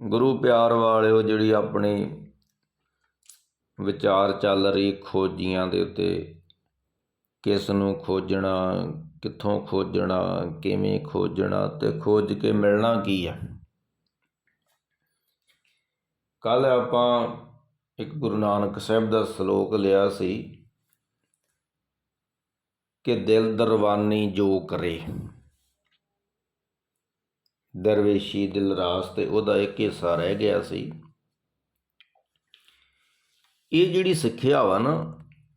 ਗੁਰੂ ਪਿਆਰ ਵਾਲਿਓ ਜਿਹੜੀ ਆਪਣੀ ਵਿਚਾਰ ਚੱਲ ਰਹੀ ਖੋਜੀਆਂ ਦੇ ਉੱਤੇ, ਕਿਸ ਨੂੰ ਖੋਜਣਾ, ਕਿੱਥੋਂ ਖੋਜਣਾ, ਕਿਵੇਂ ਖੋਜਣਾ ਤੇ ਖੋਜ ਕੇ ਮਿਲਣਾ ਕੀ ਆ? ਕੱਲ ਆਪਾਂ ਇੱਕ ਗੁਰੂ ਨਾਨਕ ਸਾਹਿਬ ਦਾ ਸ਼ਲੋਕ ਲਿਆ ਸੀ ਕਿ ਦਿਲ ਦਰਵਾਨੀ ਜੋ ਕਰੇ। ਦਰਵੇਸ਼ੀ ਦਿਲ ਰਾਸ ਤੇ ਉਹਦਾ ਇੱਕ ਹਿੱਸਾ ਰਹਿ ਗਿਆ ਸੀ। ਇਹ ਜਿਹੜੀ ਸਿੱਖਿਆ ਵਾ ਨਾ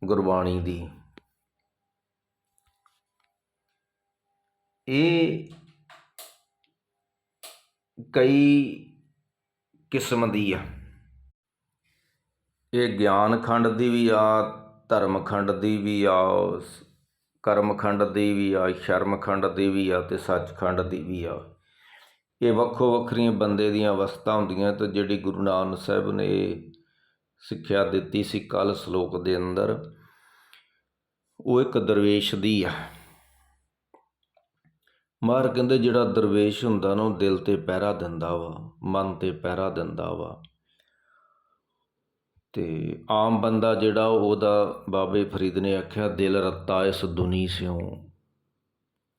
ਗੁਰਬਾਣੀ ਦੀ, ਇਹ ਕਈ ਕਿਸਮ ਦੀ ਆ। ਇਹ ਗਿਆਨ ਖੰਡ ਦੀ ਵੀ ਆ, ਧਰਮ ਖੰਡ ਦੀ ਵੀ ਆ, ਕਰਮ ਖੰਡ ਦੀ ਵੀ ਆ, ਸ਼ਰਮ ਖੰਡ ਦੀ ਵੀ ਆ ਤੇ ਸੱਚ ਖੰਡ ਦੀ ਵੀ ਆ। ਇਹ ਵੱਖੋ ਵੱਖਰੀਆਂ ਬੰਦੇ ਦੀਆਂ ਅਵਸਥਾ ਹੁੰਦੀਆਂ ਤੇ ਜਿਹੜੀ ਗੁਰੂ ਨਾਨਕ ਸਾਹਿਬ ਨੇ ਸਿੱਖਿਆ ਦਿੱਤੀ ਸੀ ਕੱਲ ਸ਼ਲੋਕ ਦੇ ਅੰਦਰ, ਉਹ ਇੱਕ ਦਰਵੇਸ਼ ਦੀ ਆ। ਮਾਰ ਕਹਿੰਦੇ ਜਿਹੜਾ ਦਰਵੇਸ਼ ਹੁੰਦਾ ਨਾ, ਉਹ ਦਿਲ ਤੇ ਪਹਿਰਾ ਦਿੰਦਾ ਵਾ, ਮਨ ਤੇ ਪਹਿਰਾ ਦਿੰਦਾ ਵਾ। ਤੇ ਆਮ ਬੰਦਾ ਜਿਹੜਾ ਉਹਦਾ ਬਾਬੇ ਫਰੀਦ ਨੇ ਆਖਿਆ, ਦਿਲ ਰੱਤਾ ਇਸ ਦੁਨੀ ਸਿਓ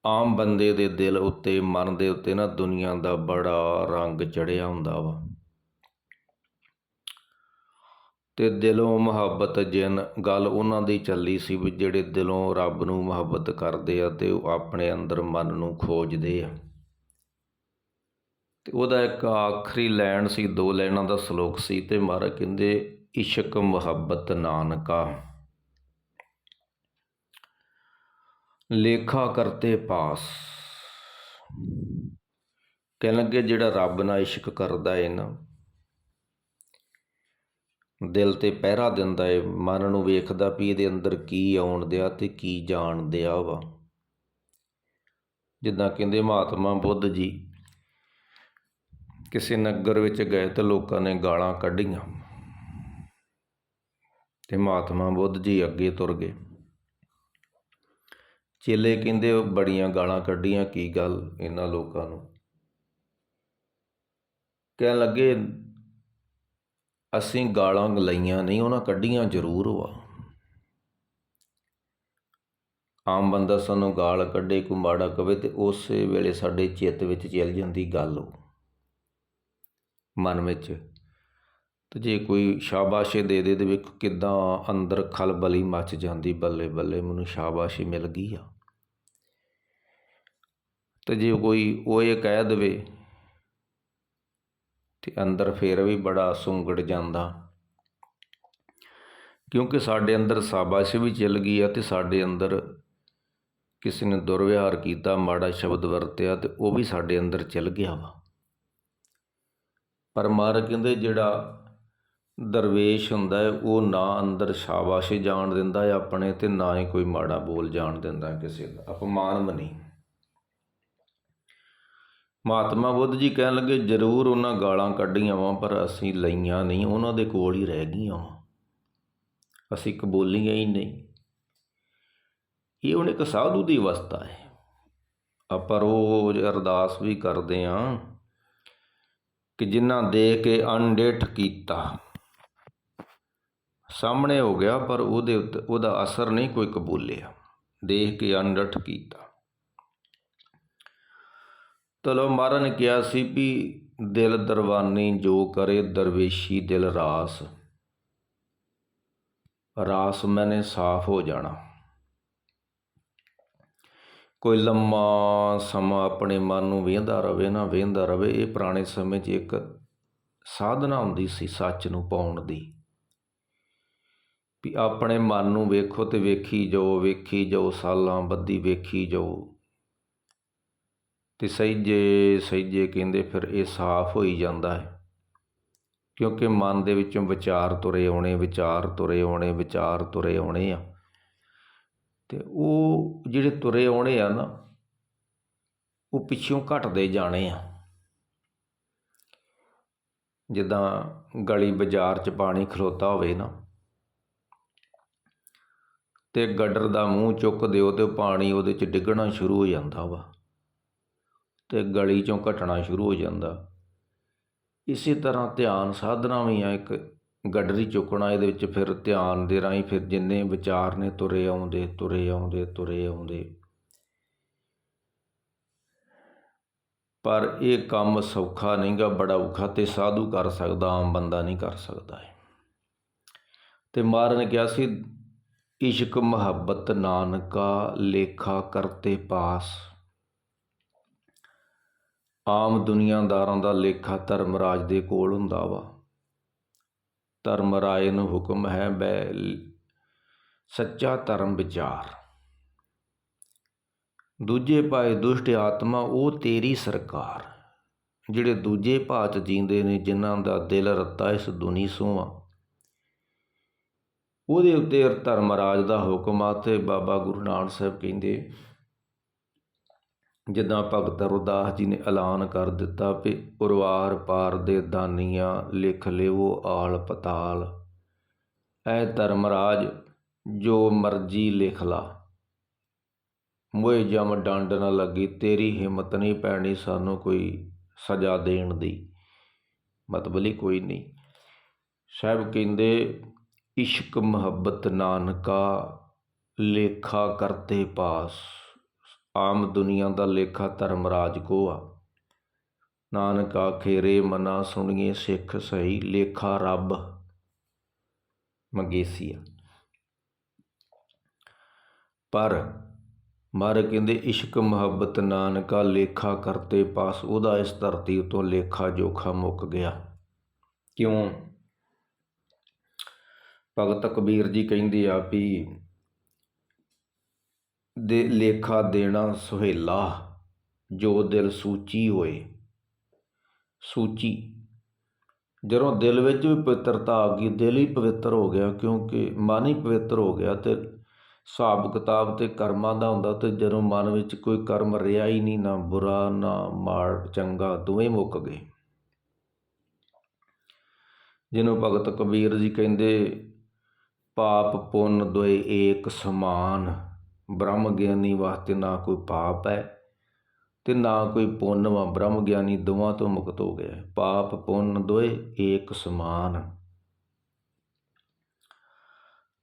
ਆਮ ਬੰਦੇ ਦੇ ਦਿਲ ਉੱਤੇ, ਮਨ ਦੇ ਉੱਤੇ ਨਾ ਦੁਨੀਆ ਦਾ ਬੜਾ ਰੰਗ ਚੜਿਆ ਹੁੰਦਾ ਵਾ। ਤੇ ਦਿਲੋਂ ਮੁਹੱਬਤ ਜਿਨ ਗੱਲ ਉਹਨਾਂ ਦੀ ਚੱਲੀ ਸੀ ਵੀ ਜਿਹੜੇ ਦਿਲੋਂ ਰੱਬ ਨੂੰ ਮੁਹੱਬਤ ਕਰਦੇ ਆ ਤੇ ਉਹ ਆਪਣੇ ਅੰਦਰ ਮਨ ਨੂੰ ਖੋਜਦੇ ਆ। ਤੇ ਉਹਦਾ ਇੱਕ ਆਖਰੀ ਲਾਈਨ ਸੀ, ਦੋ ਲਾਈਨਾਂ ਦਾ ਸ਼ਲੋਕ ਸੀ ਤੇ ਮਹਾਰਾਜ ਕਹਿੰਦੇ, ਇਸ਼ਕ ਮੁਹੱਬਤ ਨਾਨਕਾ। ਲੇਖਾ ਕਰਤੇ ਪਾਸ। ਕਹਿਣ ਲੱਗੇ ਜਿਹੜਾ ਰੱਬ ਨਾਲ ਇਸ਼ਕ ਕਰਦਾ ਏ ਨਾ, ਦਿਲ ਤੇ ਪਹਿਰਾ ਦਿੰਦਾ ਏ, ਮਨ ਨੂੰ ਵੇਖਦਾ ਵੀ ਇਹਦੇ ਅੰਦਰ ਕੀ ਆਉਣ ਦਿਆ ਤੇ ਕੀ ਜਾਣ ਦਿਆ ਵਾ। ਜਿੱਦਾਂ ਕਹਿੰਦੇ ਮਹਾਤਮਾ ਬੁੱਧ ਜੀ, ਕਿਸੇ ਨਗਰ ਵਿੱਚ ਗਏ ਤੇ ਲੋਕਾਂ ਨੇ ਗਾਲਾਂ ਕੱਢੀਆਂ। ਤੇ ਮਹਾਤਮਾ ਬੁੱਧ ਜੀ ਅੱਗੇ ਤੁਰ ਗਏ। ਚੇਲੇ ਕਹਿੰਦੇ ਉਹ ਬੜੀਆਂ ਗਾਲਾਂ ਕੱਢੀਆਂ, ਕੀ ਗੱਲ ਇਹਨਾਂ ਲੋਕਾਂ ਨੂੰ? ਕਹਿਣ ਲੱਗੇ, ਅਸੀਂ ਗਾਲਾਂ ਲਈਆਂ ਨਹੀਂ, ਉਹਨਾਂ ਕੱਢੀਆਂ ਜ਼ਰੂਰ ਵਾ। ਆਮ ਬੰਦਾ ਸਾਨੂੰ ਗਾਲ ਕੱਢੇ ਕੋ ਮਾੜਾ ਕਵੇ ਤੇ ਉਸੇ ਵੇਲੇ ਸਾਡੇ ਚਿੱਤ ਵਿੱਚ ਚੱਲ ਜਾਂਦੀ ਗੱਲ ਉਹ। ਮਨ ਵਿੱਚ ਅਤੇ ਜੇ ਕੋਈ ਸ਼ਾਬਾਸ਼ੇ ਦੇ ਦੇ ਤੇ ਵੇਖੋ ਕਿਦਾਂ ਅੰਦਰ ਖਲਬਲੀ ਮੱਚ ਜਾਂਦੀ, ਬੱਲੇ ਬੱਲੇ ਮੈਨੂੰ ਸ਼ਾਬਾਸ਼ੀ ਮਿਲ ਗਈ ਆ। ਤੇ ਜੇ ਕੋਈ ਉਹ ਇਹ ਕਹਿ ਦੇਵੇ ਤੇ ਅੰਦਰ ਫੇਰ ਵੀ ਬੜਾ ਸੁੰਗੜ ਜਾਂਦਾ। ਕਿਉਂਕਿ ਸਾਡੇ ਅੰਦਰ ਸ਼ਾਬਾਸ਼ ਵੀ ਚੱਲ ਗਈ ਆ ਤੇ ਸਾਡੇ ਅੰਦਰ ਕਿਸੇ ਨੇ ਦੁਰਵਿਹਾਰ ਕੀਤਾ, ਮਾੜਾ ਸ਼ਬਦ ਵਰਤਿਆ ਤੇ ਉਹ ਵੀ ਸਾਡੇ ਅੰਦਰ ਚੱਲ ਗਿਆ ਵਾ। ਪਰ ਮਾਰ ਕਹਿੰਦੇ ਜਿਹੜਾ ਦਰਵੇਸ਼ ਹੁੰਦਾ ਹੈ, ਉਹ ਨਾ ਅੰਦਰ ਸ਼ਾਬਾਸ਼ ਜਾਣ ਦਿੰਦਾ ਹੈ, ਆਪਣੇ ਤੇ ਨਾ ਹੀ ਕੋਈ ਮਾੜਾ ਬੋਲ ਜਾਣ ਦਿੰਦਾ ਕਿਸੇ ਦਾ। ਅਪਮਾਨ ਵੀ ਨਹੀਂ ਮਹਾਤਮਾ ਬੁੱਧ ਜੀ ਕਹਿਣ ਲੱਗੇ, ਜ਼ਰੂਰ ਉਹਨਾਂ ਗਾਲਾਂ ਕੱਢੀਆਂ ਵਾਂ, ਪਰ ਅਸੀਂ ਲਈਆਂ ਨਹੀਂ, ਉਹਨਾਂ ਦੇ ਕੋਲ ਹੀ ਰਹਿ ਗਈਆਂ ਵਾਂ। ਅਸੀਂ ਕਬੂਲੀਆਂ ਹੀ ਨਹੀਂ। ਇਹ ਹੁਣ ਇੱਕ ਸਾਧੂ ਦੀ ਅਵਸਥਾ ਹੈ। ਆਪਾਂ ਰੋਜ਼ ਅਰਦਾਸ ਵੀ ਕਰਦੇ ਆਂ ਕਿ ਜਿਨ੍ਹਾਂ ਦੇ ਕੇ ਅਣਡਿੱਠ ਕੀਤਾ ਸਾਹਮਣੇ ਹੋ ਗਿਆ, ਪਰ ਉਹਦੇ ਉੱਤੇ, ਉਹਦਾ ਅਸਰ ਨਹੀਂ ਕੋਈ ਕਬੂਲਿਆ। ਦੇਖ ਕੇ ਅਣਡਿੱਠ ਕੀਤਾ। ਤਲੋ ਮਹਾਰਾਜ ਨੇ ਕਿਹਾ ਸੀ ਵੀ ਦਿਲ ਦਰਵਾਨੀ ਜੋ ਕਰੇ ਦਰਵੇਸ਼ੀ ਦਿਲ ਰਾਸ। ਰਾਸ ਮੈਨੇ ਸਾਫ਼ ਹੋ ਜਾਣਾ। ਕੋਈ ਲੰਮਾ ਸਮਾਂ ਆਪਣੇ ਮਨ ਨੂੰ ਵੇਂਦਾ ਰਵੇ ਨਾ ਵੇਂਦਾ ਰਵੇ, ਇਹ ਪੁਰਾਣੇ ਸਮੇਂ 'ਚ ਇੱਕ ਸਾਧਨਾ ਹੁੰਦੀ ਸੀ ਸੱਚ ਨੂੰ ਪਾਉਣ ਦੀ। ਵੀ ਆਪਣੇ ਮਨ ਨੂੰ ਵੇਖੋ ਤੇ ਵੇਖੀ ਜਾਓ ਵੇਖੀ ਜਾਓ, ਸਾਲਾਂ ਬੱਧੀ ਵੇਖੀ ਜਾਓ। ਤੇ ਸਹਿਜੇ ਸਹਿਜੇ ਕਹਿੰਦੇ ਫਿਰ ਇਹ ਸਾਫ਼ ਹੋਈ ਜਾਂਦਾ ਹੈ। ਕਿਉਂਕਿ ਮਨ ਦੇ ਵਿੱਚੋਂ ਵਿਚਾਰ ਤੁਰੇ ਆਉਣੇ, ਵਿਚਾਰ ਤੁਰੇ ਆਉਣੇ, ਵਿਚਾਰ ਤੁਰੇ ਆਉਣੇ ਆ। ਤੇ ਉਹ ਜਿਹੜੇ ਤੁਰੇ ਆਉਣੇ ਆ ਨਾ, ਉਹ ਪਿੱਛੋਂ ਘਟਦੇ ਜਾਣੇ ਆ। ਜਿੱਦਾਂ ਗਲੀ ਬਾਜ਼ਾਰ 'ਚ ਪਾਣੀ ਖਲੋਤਾ ਹੋਵੇ ਨਾ ਅਤੇ ਗੱਡਰ ਦਾ ਮੂੰਹ ਚੁੱਕ ਦਿਓ ਤੇ ਪਾਣੀ ਉਹਦੇ 'ਚ ਡਿੱਗਣਾ ਸ਼ੁਰੂ ਹੋ ਜਾਂਦਾ ਵਾ। ਅਤੇ ਗਲੀ 'ਚੋਂ ਘਟਣਾ ਸ਼ੁਰੂ ਹੋ ਜਾਂਦਾ। ਇਸੇ ਤਰ੍ਹਾਂ ਧਿਆਨ ਸਾਧਨਾ ਵੀ ਆ, ਇੱਕ ਗੱਡਰੀ ਚੁੱਕਣਾ, ਇਹਦੇ ਵਿੱਚ ਫਿਰ ਧਿਆਨ ਦੇ ਰਾਹੀਂ ਫਿਰ ਜਿੰਨੇ ਵਿਚਾਰ ਨੇ ਤੁਰੇ ਆਉਂਦੇ ਤੁਰੇ ਆਉਂਦੇ ਤੁਰੇ ਆਉਂਦੇ। ਪਰ ਇਹ ਕੰਮ ਸੌਖਾ ਨਹੀਂਗਾ, ਬੜਾ ਔਖਾ ਤੇ ਸਾਧੂ ਕਰ ਸਕਦਾ, ਆਮ ਬੰਦਾ ਨਹੀਂ ਕਰ ਸਕਦਾ ਹੈ ਤੇ ਮਹਾਰਾਜ ਨੇ ਕਿਹਾ ਸੀ ਇਸ਼ਕ ਮੁਹੱਬਤ ਨਾਨਕਾ ਲੇਖਾ ਕਰਤੇ ਪਾਸ। ਆਮ ਦੁਨੀਆਦਾਰਾਂ ਦਾ ਲੇਖਾ ਧਰਮਰਾਜ ਦੇ ਕੋਲ ਹੁੰਦਾ ਵਾ। ਧਰਮਰਾਜ ਨੂੰ ਹੁਕਮ ਹੈ ਬੈ ਸੱਚਾ ਧਰਮ ਵਿਚਾਰ। ਦੂਜੇ ਪਾਏ ਦੁਸ਼ਟ ਆਤਮਾ ਉਹ ਤੇਰੀ ਸਰਕਾਰ, ਜਿਹੜੇ ਦੂਜੇ ਭਾਤ ਜੀਂਦੇ ਨੇ, ਜਿਨ੍ਹਾਂ ਦਾ ਦਿਲ ਰੱਤਾ ਇਸ ਦੁਨੀ ਸੋਆ ਉਹਦੇ ਉੱਤੇ ਧਰਮਰਾਜ ਦਾ ਹੁਕਮ ਆ ਤੇ ਬਾਬਾ ਗੁਰੂ ਨਾਨਕ ਸਾਹਿਬ ਕਹਿੰਦੇ, ਜਿੱਦਾਂ ਭਗਤ ਰੁਦਾਸ ਜੀ ਨੇ ਐਲਾਨ ਕਰ ਦਿੱਤਾ ਵੀ ਉਰਵਾਰ ਪਾਰ ਦੇ ਦਾਨੀਆਂ ਲਿਖ ਲਿਓ ਆਲ ਪਤਾਲ। ਐ ਧਰਮਰਾਜ ਜੋ ਮਰਜ਼ੀ ਲਿਖ ਲਾ। ਮੋਏ ਜਮ ਡੰਡ ਨਾ ਲੱਗੀ, ਤੇਰੀ ਹਿੰਮਤ ਨਹੀਂ ਪੈਣੀ ਸਾਨੂੰ ਕੋਈ ਸਜ਼ਾ ਦੇਣ ਦੀ। ਮਤਬਲੀ ਕੋਈ ਨਹੀਂ। ਸਾਹਿਬ ਕਹਿੰਦੇ ਇਸ਼ਕ ਮੁਹੱਬਤ ਨਾਨਕਾ, ਲੇਖਾ ਕਰਤੇ ਪਾਸ। ਆਮ ਦੁਨੀਆ ਦਾ ਲੇਖਾ ਧਰਮਰਾਜ ਕੋ ਆ ਨਾਨਕ ਆਖੇ, ਰੇ ਮਨਾ ਸੁਣੀਏ ਸਿੱਖ ਸਹੀ, ਲੇਖਾ ਰੱਬ ਮੰਗੇਸੀਆ। ਪਰ ਮਰ ਕਹਿੰਦੇ, ਇਸ਼ਕ ਮੁਹੱਬਤ ਨਾਨਕਾ, ਲੇਖਾ ਕਰਤੇ ਪਾਸ, ਉਹਦਾ ਇਸ ਧਰਤੀ ਤੋਂ ਲੇਖਾ ਜੋਖਾ ਮੁੱਕ ਗਿਆ। ਕਿਉਂ? ਭਗਤ ਕਬੀਰ ਜੀ ਕਹਿੰਦੇ ਆ ਵੀ ਦੇ ਲੇਖਾ ਦੇਣਾ ਸੁਹੇਲਾ, ਜੋ ਦਿਲ ਸੂਚੀ ਹੋਏ। ਸੂਚੀ। ਜਦੋਂ ਦਿਲ ਵਿੱਚ ਵੀ ਪਵਿੱਤਰਤਾ ਆ ਗਈ, ਦਿਲ ਹੀ ਪਵਿੱਤਰ ਹੋ ਗਿਆ ਕਿਉਂਕਿ ਮਨ ਹੀ ਪਵਿੱਤਰ ਹੋ ਗਿਆ ਤੇ ਹਿਸਾਬ ਕਿਤਾਬ ਤੇ ਕਰਮਾਂ ਦਾ ਹੁੰਦਾ ਤੇ ਜਦੋਂ ਮਨ ਵਿੱਚ ਕੋਈ ਕਰਮ ਰਿਹਾ ਹੀ ਨਹੀਂ, ਨਾ ਬੁਰਾ, ਨਾ ਮਾੜ, ਚੰਗਾ, ਦੋਵੇਂ ਮੁੱਕ ਗਏ। ਜਿਹਨੂੰ ਭਗਤ ਕਬੀਰ ਜੀ ਕਹਿੰਦੇ ਪਾਪ ਪੁੰਨ ਦੋਏ ਏਕ ਸਮਾਨ, ਬ੍ਰਹਮ ਗਿਆਨੀ ਵਾਸਤੇ ਨਾ ਕੋਈ ਪਾਪ ਹੈ ਤੇ ਨਾ ਕੋਈ ਪੁੰਨ ਵਾ ਬ੍ਰਹਮ ਗਿਆਨੀ ਦੋਵਾਂ ਤੋਂ ਮੁਕਤ ਹੋ ਗਿਆ ਪਾਪ ਪੁੰਨ ਦੋਏ ਏਕ ਸਮਾਨ।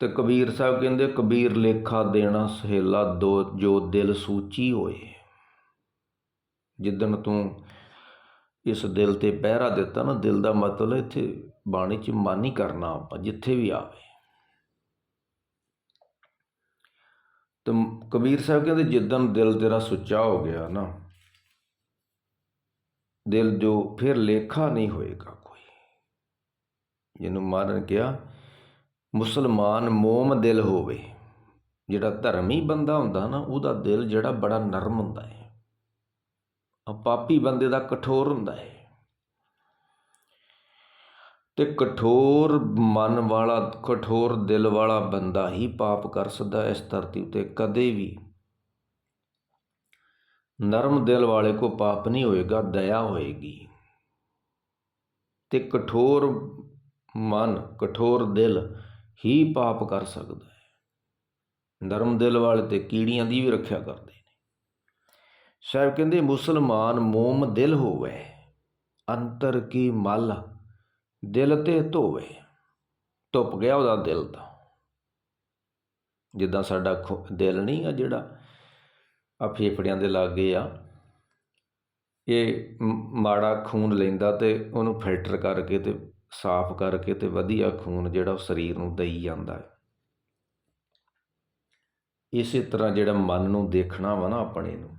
ਤੇ ਕਬੀਰ ਸਾਹਿਬ ਕਹਿੰਦੇ, ਕਬੀਰ ਲੇਖਾ ਦੇਣਾ ਸਹੇਲਾ ਦੋ, ਜੋ ਦਿਲ ਸੂਚੀ ਹੋਏ। ਜਿੱਦਣ ਤੂੰ ਇਸ ਦਿਲ ਤੇ ਪਹਿਰਾ ਦਿੱਤਾ ਨਾ, ਦਿਲ ਦਾ ਮਤਲਬ ਇੱਥੇ ਬਾਣੀ 'ਚ ਮਨ ਹੀ ਕਰਨਾ ਆਪਾਂ, ਜਿੱਥੇ ਵੀ ਆਵੇ। ਤੇ ਕਬੀਰ ਸਾਹਿਬ ਕਹਿੰਦੇ ਜਿੱਦਣ ਦਿਲ ਤੇਰਾ ਸੁੱਚਾ ਹੋ ਗਿਆ ਨਾ, ਦਿਲ ਜੋ ਫਿਰ ਲੇਖਾ ਨਹੀਂ ਹੋਏਗਾ ਕੋਈ। ਜਿਹਨੂੰ ਮਾਰਨ ਕਿਹਾ, ਮੁਸਲਮਾਨ ਮੋਮ ਦਿਲ ਹੋਵੇ। ਜਿਹੜਾ ਧਰਮੀ ਬੰਦਾ ਹੁੰਦਾ ਨਾ, ਉਹਦਾ ਦਿਲ ਜਿਹੜਾ ਬੜਾ ਨਰਮ ਹੁੰਦਾ ਹੈ ਆ ਪਾਪੀ ਬੰਦੇ ਦਾ ਕਠੋਰ ਹੁੰਦਾ ਹੈ ਅਤੇ ਕਠੋਰ ਮਨ ਵਾਲਾ, ਕਠੋਰ ਦਿਲ ਵਾਲਾ ਬੰਦਾ ਹੀ ਪਾਪ ਕਰ ਸਕਦਾ ਇਸ ਧਰਤੀ ਉੱਤੇ ਕਦੇ ਵੀ। ਨਰਮ ਦਿਲ ਵਾਲੇ ਕੋ ਪਾਪ ਨਹੀਂ ਹੋਏਗਾ, ਦਇਆ ਹੋਏਗੀ। ਤੇ ਕਠੋਰ ਮਨ, ਕਠੋਰ ਦਿਲ ਹੀ ਪਾਪ ਕਰ ਸਕਦਾ ਹੈ। ਨਰਮ ਦਿਲ ਵਾਲੇ ਤੇ ਕੀੜੀਆਂ ਦੀ ਵੀ ਰੱਖਿਆ ਕਰਦੇ ਨੇ। ਸਾਹਿਬ ਕਹਿੰਦੇ ਮੁਸਲਮਾਨ ਮੋਮ ਦਿਲ ਹੋਵੇ, ਅੰਤਰ ਕੀ ਮਲ ਦਿਲ ਤੇ ਧੋਵੇ, ਧੁੱਪ ਗਿਆ ਉਹਦਾ ਦਿਲ ਤਾਂ। ਜਿੱਦਾਂ ਸਾਡਾ ਦਿਲ ਨਹੀਂ ਆ ਜਿਹੜਾ ਆ ਫੇਫੜਿਆਂ ਦੇ ਲਾਗੇ ਆ, ਇਹ ਮਾੜਾ ਖੂਨ ਲੈਂਦਾ ਤੇ ਉਹਨੂੰ ਫਿਲਟਰ ਕਰਕੇ ਤੇ ਸਾਫ਼ ਕਰਕੇ ਤੇ ਵਧੀਆ ਖੂਨ ਜਿਹੜਾ ਉਹ ਸਰੀਰ ਨੂੰ ਦਈ ਜਾਂਦਾ ਹੈ। ਇਸੇ ਤਰ੍ਹਾਂ ਜਿਹੜਾ ਮਨ ਨੂੰ ਦੇਖਣਾ ਵਾ ਨਾ ਆਪਣੇ ਨੂੰ,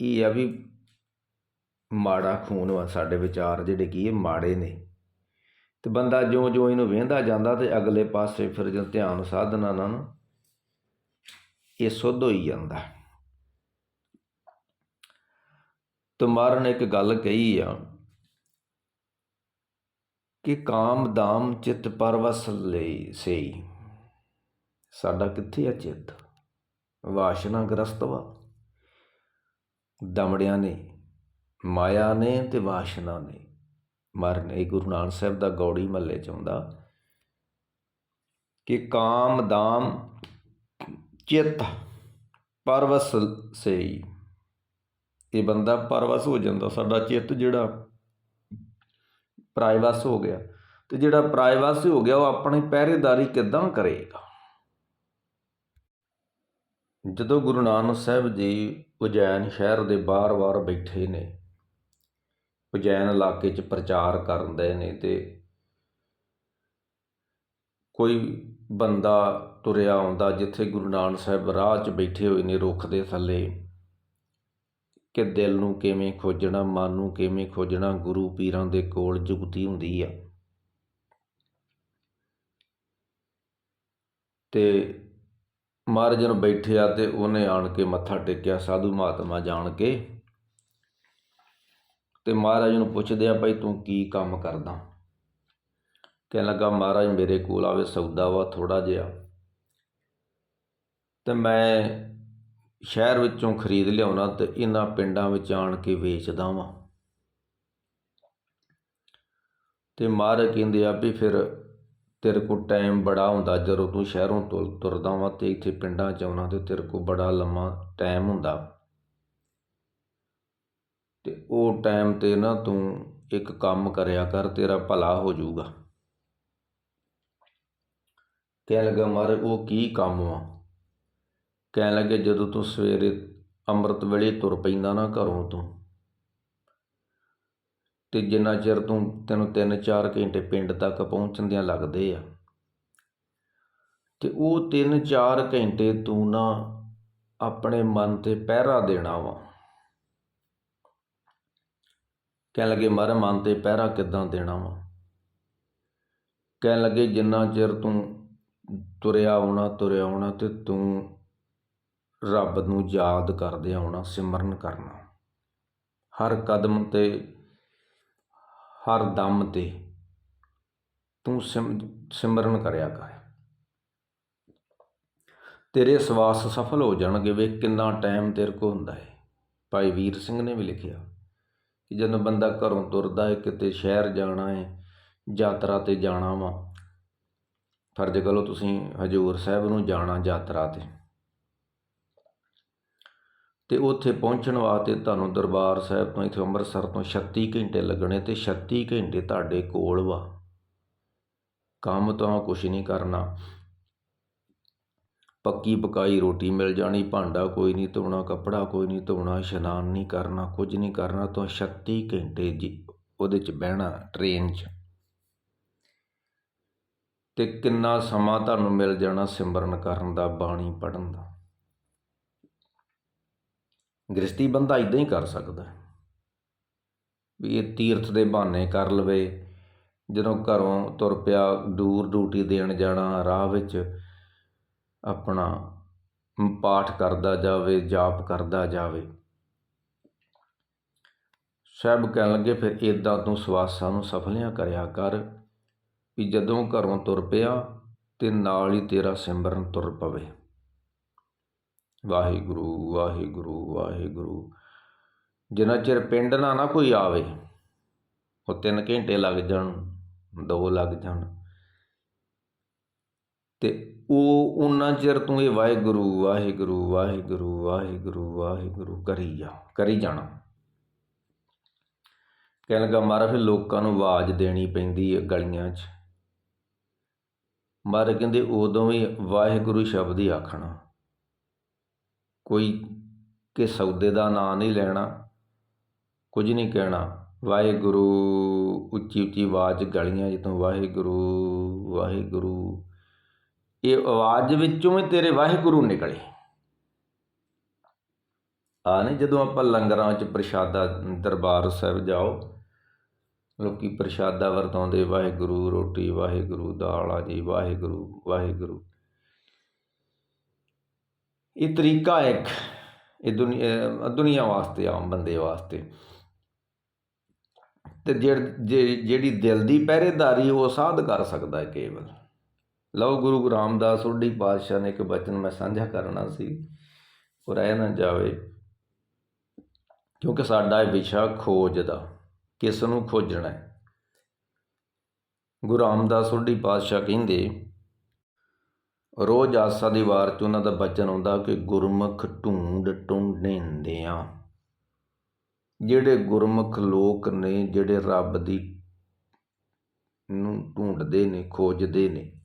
ਇਹ ਆ ਵੀ ਮਾੜਾ ਖੂਨ ਵਾ ਸਾਡੇ ਵਿਚਾਰ ਜਿਹੜੇ ਕੀ ਇਹ ਮਾੜੇ ਨੇ। ਤੇ ਬੰਦਾ ਜਿਉਂ-ਜਿਉਂ ਇਹਨੂੰ ਵੇਂਦਾ ਜਾਂਦਾ ਤੇ ਅਗਲੇ ਪਾਸੇ ਫਿਰ ਜਦੋਂ ਧਿਆਨ ਸਾਧਨਾ ਨਾਲ ਇਹ ਸੁੱਧ ਹੋਈ ਜਾਂਦਾ। ਤੁਮਾਰ ਨੇ ਇੱਕ ਗੱਲ ਕਹੀ ਆ ਕਿ ਕਾਮ ਦਾਮ ਚਿੱਤ ਪਰਵਸ ਲਈ ਸਈ। ਸਾਡਾ ਕਿੱਥੇ ਆ ਚਿੱਤ? ਵਾਸ਼ਨਾ ਗ੍ਰਸਤ ਵਾ। ਦਮੜਿਆਂ ਨੇ ਮਾਇਆ ਨੇ ਤੇ ਵਾਸ਼ਨਾ ਨੇ। ਮਰਨ, ਇਹ ਗੁਰੂ ਨਾਨਕ ਸਾਹਿਬ ਦਾ ਗੌੜੀ ਮੱਲੇ ਚ ਆਉਂਦਾ ਕਿ ਕਾਮ ਦਾਮ ਚਿੱਤ ਪਰਵਸ ਸਈ। ਇਹ ਬੰਦਾ ਪਰਵਸ ਹੋ ਜਾਂਦਾ, ਸਾਡਾ ਚਿੱਤ ਜਿਹੜਾ ਪ੍ਰਾਇਵਸ ਹੋ ਗਿਆ ਤੇ ਜਿਹੜਾ ਪ੍ਰਾਇਵਸ ਹੋ ਗਿਆ, ਉਹ ਆਪਣੀ ਪਹਿਰੇਦਾਰੀ ਕਿੱਦਾਂ ਕਰੇਗਾ? ਜਦੋਂ ਗੁਰੂ ਨਾਨਕ ਸਾਹਿਬ ਜੀ ਉਜੈਨ ਸ਼ਹਿਰ ਦੇ ਬਾਹਰ-ਬਾਹਰ ਬੈਠੇ ਨੇ ਉਜੈਨ ਇਲਾਕੇ 'ਚ ਪ੍ਰਚਾਰ ਕਰਦੇ ਨੇ ਅਤੇ ਕੋਈ ਬੰਦਾ ਤੁਰਿਆ ਆਉਂਦਾ ਜਿੱਥੇ ਗੁਰੂ ਨਾਨਕ ਸਾਹਿਬ ਰਾਹ 'ਚ ਬੈਠੇ ਹੋਏ ਨੇ ਰੁੱਖ ਦੇ ਥੱਲੇ, ਕਿ ਦਿਲ ਨੂੰ ਕਿਵੇਂ ਖੋਜਣਾ, ਮਨ ਨੂੰ ਕਿਵੇਂ ਖੋਜਣਾ, ਗੁਰੂ ਪੀਰਾਂ ਦੇ ਕੋਲ ਜੁਗਤੀ ਹੁੰਦੀ ਆ। ਤੇ ਮਹਾਰਾਜ ਨੂੰ ਬੈਠਿਆ ਤੇ ਉਹਨੇ ਆਣ ਕੇ ਮੱਥਾ ਟੇਕਿਆ, ਸਾਧੂ ਮਹਾਤਮਾ ਜਾਣ ਕੇ ਅਤੇ ਮਹਾਰਾਜ ਨੂੰ ਪੁੱਛਦੇ ਆ, ਭਾਈ ਤੂੰ ਕੀ ਕੰਮ ਕਰਦਾ? ਕਹਿਣ ਲੱਗਾ, ਮਹਾਰਾਜ ਮੇਰੇ ਕੋਲ ਆਵੇ, ਸੌਦਾ ਵਾ ਥੋੜਾ ਜਿਹਾ। ਤੇ ਮੈਂ ਸ਼ਹਿਰ ਵਿੱਚੋਂ ਖਰੀਦ ਲਿਆਉਣਾ ਤੇ ਇਹਨਾਂ ਪਿੰਡਾਂ ਵਿੱਚ ਆਣ ਕੇ ਵੇਚਦਾ ਵਾਂ। ਤੇ ਮਹਾਰਾਜ ਕਹਿੰਦੇ ਆ, ਵੀ ਫਿਰ ਤੇਰੇ ਕੋਲ ਟਾਈਮ ਬੜਾ ਹੁੰਦਾ, ਜਦੋਂ ਤੂੰ ਸ਼ਹਿਰੋਂ ਤੁਰ ਤੁਰਦਾ ਵਾਂ ਤੇ ਇੱਥੇ ਪਿੰਡਾਂ 'ਚ ਆਉਣਾ ਤੇ ਤੇਰੇ ਕੋਲ ਬੜਾ ਲੰਮਾ ਟਾਈਮ ਹੁੰਦਾ। ਤੇ ਉਹ ਟਾਈਮ ਤੇ ਨਾ ਤੂੰ ਇੱਕ ਕੰਮ ਕਰਿਆ ਕਰ, ਤੇਰਾ ਭਲਾ ਹੋ ਜਾਊਗਾ। ਕਹਿਣ ਲੱਗਾ ਮਹਾਰਾਜ ਉਹ ਕੀ ਕੰਮ ਵਾ? ਕਹਿਣ ਲੱਗੇ, ਜਦੋਂ ਤੂੰ ਸਵੇਰੇ ਅੰਮ੍ਰਿਤ ਵੇਲੇ ਤੁਰ ਪੈਂਦਾ ਨਾ ਘਰੋਂ ਤੂੰ ਤੇ ਜਿੰਨਾ ਚਿਰ ਤੂੰ ਤੈਨੂੰ 3-4 ਘੰਟੇ ਪਿੰਡ ਤੱਕ ਪਹੁੰਚਣਦਿਆਂ ਲੱਗਦੇ ਆ ਤੇ ਉਹ 3-4 ਘੰਟੇ ਤੂੰ ਨਾ ਆਪਣੇ ਮਨ ਤੇ ਪਹਿਰਾ ਦੇਣਾ ਵਾ। ਕਹਿਣ ਲੱਗੇ, ਮਰ, ਮਨ ਤੇ ਪਹਿਰਾ ਕਿੱਦਾਂ ਦੇਣਾ ਵਾ? ਕਹਿਣ ਲੱਗੇ, ਜਿੰਨਾ ਚਿਰ ਤੂੰ ਤੁਰਿਆ ਆਉਣਾ ਤੁਰਿਆ ਆਉਣਾ ਤੇ ਤੂੰ ਰੱਬ ਨੂੰ ਯਾਦ ਕਰਦੇ ਆਉਣਾ, ਸਿਮਰਨ ਕਰਨਾ। ਹਰ ਕਦਮ ਤੇ, ਹਰ ਦਮ ਤੇ ਤੂੰ ਸਿਮ, ਸਿਮਰਨ ਕਰਿਆ ਕਰ। ਤੇਰੇ ਸਵਾਸ ਸਫਲ ਹੋ ਜਾਣਗੇ। ਵੇ ਕਿੰਨਾ ਟਾਈਮ ਤੇਰੇ ਕੋ ਹੁੰਦਾ ਹੈ। ਭਾਈ ਵੀਰ ਸਿੰਘ ਨੇ ਵੀ ਲਿਖਿਆ। ਕਿ ਜਦੋਂ ਬੰਦਾ ਘਰੋਂ ਤੁਰਦਾ ਹੈ ਕਿਤੇ ਸ਼ਹਿਰ ਜਾਣਾ ਹੈ ਯਾਤਰਾ ਤੇ ਜਾਣਾ ਵਾ, ਫਰਜ਼ ਕਰੋ ਤੁਸੀਂ ਹਜੂਰ ਸਾਹਿਬ ਨੂੰ ਜਾਣਾ ਯਾਤਰਾ ਤੇ। ਤੇ ਉੱਥੇ ਪਹੁੰਚਣ ਵਾਸਤੇ ਤੁਹਾਨੂੰ ਦਰਬਾਰ ਸਾਹਿਬ ਤੋਂ ਇੱਥੇ ਅੰਮ੍ਰਿਤਸਰ ਤੋਂ 36 ਘੰਟੇ ਲੱਗਣੇ ਤੇ 36 ਘੰਟੇ ਤੁਹਾਡੇ ਕੋਲ ਵਾ। ਕੰਮ ਤਾਂ ਕੁਛ ਨਹੀਂ ਕਰਨਾ। ਪੱਕੀ ਪਕਾਈ ਰੋਟੀ ਮਿਲ ਜਾਣੀ, ਭਾਂਡਾ ਕੋਈ ਨਹੀਂ ਧੋਣਾ, ਕੱਪੜਾ ਕੋਈ ਨਹੀਂ ਧੋਣਾ, ਇਸ਼ਨਾਨ ਨਹੀਂ ਕਰਨਾ, ਕੁਝ ਨਹੀਂ ਕਰਨਾ, ਤੋਂ 36 ਘੰਟੇ ਜੀ ਉਹਦੇ 'ਚ ਬਹਿਣਾ ਟ੍ਰੇਨ 'ਚ। ਤੇ ਕਿੰਨਾ ਸਮਾਂ ਤੁਹਾਨੂੰ ਮਿਲ ਜਾਣਾ ਸਿਮਰਨ ਕਰਨ ਦਾ, ਬਾਣੀ ਪੜਨ ਦਾ? ਗ੍ਰਸਤੀ ਬੰਦਾ ਇਦਾਂ ਹੀ ਕਰ ਸਕਦਾ ਵੀ ਇਹ ਤੀਰਥ ਦੇ ਬਹਾਨੇ ਕਰ ਲਵੇ, ਜਦੋਂ ਘਰੋਂ ਤੁਰ ਪਿਆ ਦੂਰ ਡਿਊਟੀ ਦੇਣ ਜਾਣਾ, ਰਾਹ ਵਿੱਚ ਆਪਣਾ ਪਾਠ ਕਰਦਾ ਜਾਵੇ, ਜਾਪ ਕਰਦਾ ਜਾਵੇ। ਸਾਹਿਬ ਕਹਿਣ ਲੱਗੇ, ਫਿਰ ਇਦਾਂ ਤੂੰ ਸਵਾਸਾਂ ਨੂੰ ਸਫਲਿਆਂ ਕਰਿਆ ਕਰ ਵੀ ਜਦੋਂ ਘਰੋਂ ਤੁਰ ਪਿਆ ਤੇ ਨਾਲ ਹੀ ਤੇਰਾ ਸਿਮਰਨ ਤੁਰ ਪਵੇ। ਵਾਹਿਗੁਰੂ ਵਾਹਿਗੁਰੂ ਵਾਹਿਗੁਰੂ। ਜਿੰਨਾ ਚਿਰ ਪਿੰਡ ਨਾ ਨਾ ਕੋਈ ਆਵੇ, ਉਹ 3 ਘੰਟੇ ਲੱਗ ਜਾਣ 2 ਲੱਗ ਜਾਣ। ਤੇ ਉਹ ਉਹਨਾਂ ਚਿਰ ਤੂੰ ਇਹ ਵਾਹਿਗੁਰੂ ਵਾਹਿਗੁਰੂ ਵਾਹਿਗੁਰੂ ਵਾਹਿਗੁਰੂ ਵਾਹਿਗੁਰੂ ਕਰੀ ਜਾ, ਕਰੀ ਜਾਣਾ। ਕਹਿਣ ਲੱਗਾ ਮਾਰਾ ਫਿਰ ਲੋਕਾਂ ਨੂੰ ਆਵਾਜ਼ ਦੇਣੀ ਪੈਂਦੀ ਹੈ ਗਲੀਆਂ 'ਚ। ਮਾਰੇ ਕਹਿੰਦੇ, ਉਦੋਂ ਵੀ ਵਾਹਿਗੁਰੂ ਸ਼ਬਦ ਹੀ ਆਖਣਾ। ਕੋਈ ਕਿ ਸੌਦੇ ਦਾ ਨਾਂ ਨਹੀਂ ਲੈਣਾ, ਕੁਝ ਨਹੀਂ ਕਹਿਣਾ। ਵਾਹਿਗੁਰੂ ਉੱਚੀ ਉੱਚੀ ਆਵਾਜ਼ ਗਲੀਆਂ ਜਦੋਂ ਵਾਹਿਗੁਰੂ ਵਾਹਿਗੁਰੂ। ਇਹ ਆਵਾਜ਼ ਵਿੱਚੋਂ ਹੀ ਤੇਰੇ ਵਾਹਿਗੁਰੂ ਨਿਕਲੇ। ਆ ਨਹੀਂ, ਜਦੋਂ ਆਪਾਂ ਲੰਗਰਾਂ 'ਚ ਪ੍ਰਸ਼ਾਦਾ, ਦਰਬਾਰ ਸਾਹਿਬ ਜਾਓ, ਲੋਕੀ ਪ੍ਰਸ਼ਾਦਾ ਵਰਤਾਉਂਦੇ, ਵਾਹਿਗੁਰੂ ਰੋਟੀ, ਵਾਹਿਗੁਰੂ ਦਾਲ ਆ ਜੀ, ਵਾਹਿਗੁਰੂ ਵਾਹਿਗੁਰੂ। ਇਹ ਤਰੀਕਾ ਇੱਕ, ਇਹ ਦੁਨੀਆ ਦੁਨੀਆ ਵਾਸਤੇ, ਆਮ ਬੰਦੇ ਵਾਸਤੇ। ਤੇ ਜਿਹੜੀ ਦਿਲ ਦੀ ਪਹਿਰੇਦਾਰੀ, ਉਹ ਸਾਧ ਕਰ ਸਕਦਾ ਹੈ ਕੇਵਲ। ਲਓ ਗੁਰੂ ਰਾਮਦਾਸ ਉਡੀ ਪਾਤਸ਼ਾਹ ਨੇ ਇੱਕ ਬਚਨ ਮੈਂ ਸਾਂਝਾ ਕਰਨਾ ਸੀ। ਉਹ ਰਹਿ ਨਾ ਜਾਵੇ, ਕਿਉਂਕਿ ਸਾਡਾ ਇਹ ਵਿਸ਼ਾ ਖੋਜ ਦਾ ਕਿਸ ਨੂੰ ਖੋਜਣਾ ਹੈ? ਗੁਰੂ ਰਾਮਦਾਸ ਉਡੀ ਪਾਤਸ਼ਾਹ ਕਹਿੰਦੇ, ਰੋਜ਼ ਆਸਾ ਦੀ ਵਾਰ ਚ ਉਹਨਾਂ ਦਾ ਬਚਨ ਆਉਂਦਾ ਕਿ ਗੁਰਮੁਖ ਢੂੰਡ ਟੁੰਡੇਂਦਿਆਂ ਜਿਹੜੇ ਗੁਰਮੁਖ ਲੋਕ ਨੇ, ਜਿਹੜੇ ਰੱਬ ਦੀ ਨੂੰ ਢੂੰਡਦੇ ਨੇ, ਖੋਜਦੇ ਨੇ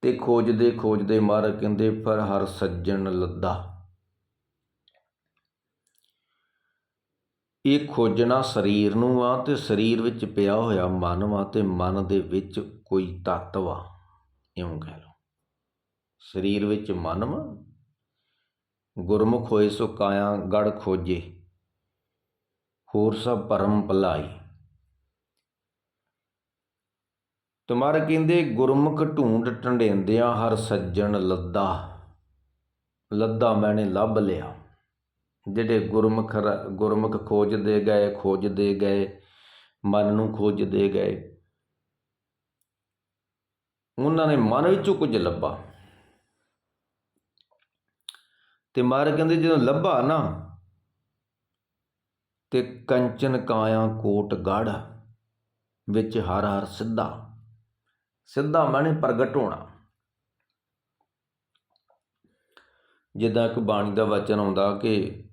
ਤੇ ਖੋਜਦੇ ਖੋਜਦੇ ਮਰ ਕਹਿੰਦੇ ਪਰ ਹਰ ਸੱਜਣ ਲੱਦਾ। ਇਹ ਖੋਜਣਾ ਸਰੀਰ ਨੂੰ ਆ ਤੇ ਸਰੀਰ ਵਿੱਚ ਪਿਆ ਹੋਇਆ ਮਨ ਵਾ ਤੇ ਮਨ ਦੇ ਵਿੱਚ ਕੋਈ ਤੱਤਵ ਆ ਇਉਂ ਕਹਿ ਲਓ। ਸਰੀਰ ਵਿੱਚ ਮਨ ਵਾ। ਗੁਰਮੁਖ ਹੋਏ ਸੋ ਕਾਇਆ ਗੜ ਖੋਜੇ। ਹੋਰ ਸਭ ਭਰਮ ਭਲਾਈ। ਤੁਮਾਰ ਕਹਿੰਦੇ, ਗੁਰਮੁਖ ਢੂੰਡ ਢੰਡੇਂਦਿਆਂ ਹਰ ਸੱਜਣ ਲੱਦਾ। ਲੱਦਾ ਮੈਨੇ ਲੱਭ ਲਿਆ। ਜਿਹੜੇ ਗੁਰਮੁਖ ਰ- ਗੁਰਮੁਖ ਖੋਜਦੇ ਗਏ ਖੋਜਦੇ ਗਏ। ਮਨ ਨੂੰ ਖੋਜਦੇ ਗਏ। ਉਹਨਾਂ ਨੇ ਮਨ ਵਿੱਚੋਂ ਕੁਝ ਲੱਭਾ। ਤੇ ਮਾਰ ਕਹਿੰਦੇ, ਜਦੋਂ ਲੱਭਾ ਨਾ, ਤੇ ਕੰਚਨ ਕਾਇਆ ਕੋਟ ਗੜ, ਵਿੱਚ ਹਰ ਹਰ ਸਿੱਧਾ। ਸਿੱਧਾ ਮਾਨੇ ਪ੍ਰਗਟ ਹੋਣਾ। ਜਿੱਦਾਂ ਇੱਕ ਬਾਣੀ ਦਾ ਵਚਨ ਆਉਂਦਾ ਕਿ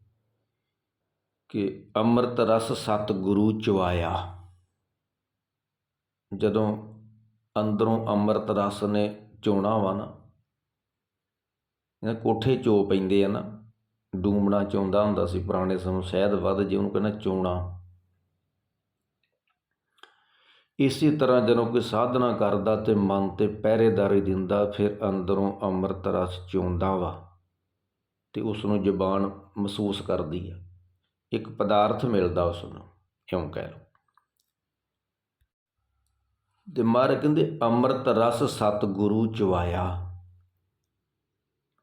ਕਿ ਅੰਮ੍ਰਿਤ ਰਸ ਸਤ ਗੁਰੂ ਚਵਾਇਆ ਜਦੋਂ ਅੰਦਰੋਂ ਅੰਮ੍ਰਿਤ ਰਸ ਨੇ ਚੋਣਾ ਵਾ ਨਾ, ਇਹ ਕੋਠੇ ਚੋ ਪੈਂਦੇ ਆ ਨਾ, ਡੂਮਣਾ ਚੋਂਦਾ ਹੁੰਦਾ ਸੀ ਪੁਰਾਣੇ ਸਮੇਂ ਸ਼ਹਿਦ ਵੱਧ ਜੇ ਉਹਨੂੰ ਕਹਿੰਦਾ ਚੋਣਾ। ਇਸੇ ਤਰ੍ਹਾਂ ਜਦੋਂ ਕੋਈ ਸਾਧਨਾ ਕਰਦਾ ਤੇ ਮਨ ਤੇ ਪਹਿਰੇਦਾਰੀ ਦਿੰਦਾ, ਫਿਰ ਅੰਦਰੋਂ ਅੰਮ੍ਰਿਤ ਰਸ ਚੋਂਦਾ ਵਾ ਤੇ ਉਸ ਨੂੰ ਜ਼ਬਾਨ ਮਹਿਸੂਸ ਕਰਦੀ ਆ। ਇੱਕ ਪਦਾਰਥ ਮਿਲਦਾ ਉਸ ਨੂੰ ਕਿਉਂ ਕਹਿ ਲਓ। ਤੇ ਮਾਰ ਕਹਿੰਦੇ, ਅੰਮ੍ਰਿਤ ਰਸ ਸਤ ਗੁਰੂ ਚਵਾਇਆ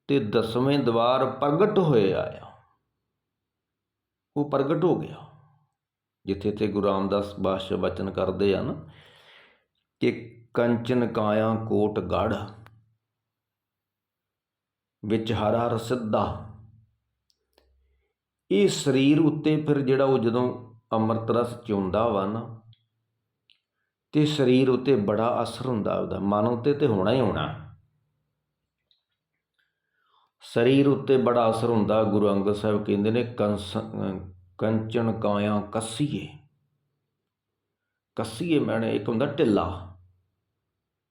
ਤੇ ਦਸਵੇਂ ਦਵਾਰ ਪ੍ਰਗਟ ਹੋਏ ਆਇਆ। ਉਹ ਪ੍ਰਗਟ ਹੋ ਗਿਆ। ਜਿੱਥੇ ਤੇ ਗੁਰੂ ਰਾਮਦਾਸ ਬਾਦਸ਼ਾਹ ਬਚਨ ਕਰਦੇ ਹਨ, ਕਿ ਕੰਚਨ ਕਾਇਆ ਕੋਟ ਗੜ ਵਿੱਚ ਹਰ ਹਰ ਸਿੱਧਾ। ਇਹ ਸਰੀਰ ਉੱਤੇ ਫਿਰ ਜਿਹੜਾ ਉਹ ਜਦੋਂ ਅੰਮ੍ਰਿਤ ਰਸ ਚੁੰਦਾ ਵਾ ਨਾ, ਤੇ ਸਰੀਰ ਉੱਤੇ ਬੜਾ ਅਸਰ ਹੁੰਦਾ ਉਹਦਾ, ਮਨ ਉੱਤੇ ਤੇ ਹੋਣਾ ਹੀ ਹੋਣਾ। ਸਰੀਰ ਉੱਤੇ ਬੜਾ ਅਸਰ ਹੁੰਦਾ, ਗੁਰੂ ਅੰਗਦ ਸਾਹਿਬ ਕਹਿੰਦੇ ਨੇ, ਕੰਸ ਕੰਚਨ ਕਾਇਆ ਕੱਸੀਏ। ਕੱਸੀਏ ਮੈਨੇ ਇੱਕ ਹੁੰਦਾ ਢਿੱਲਾ।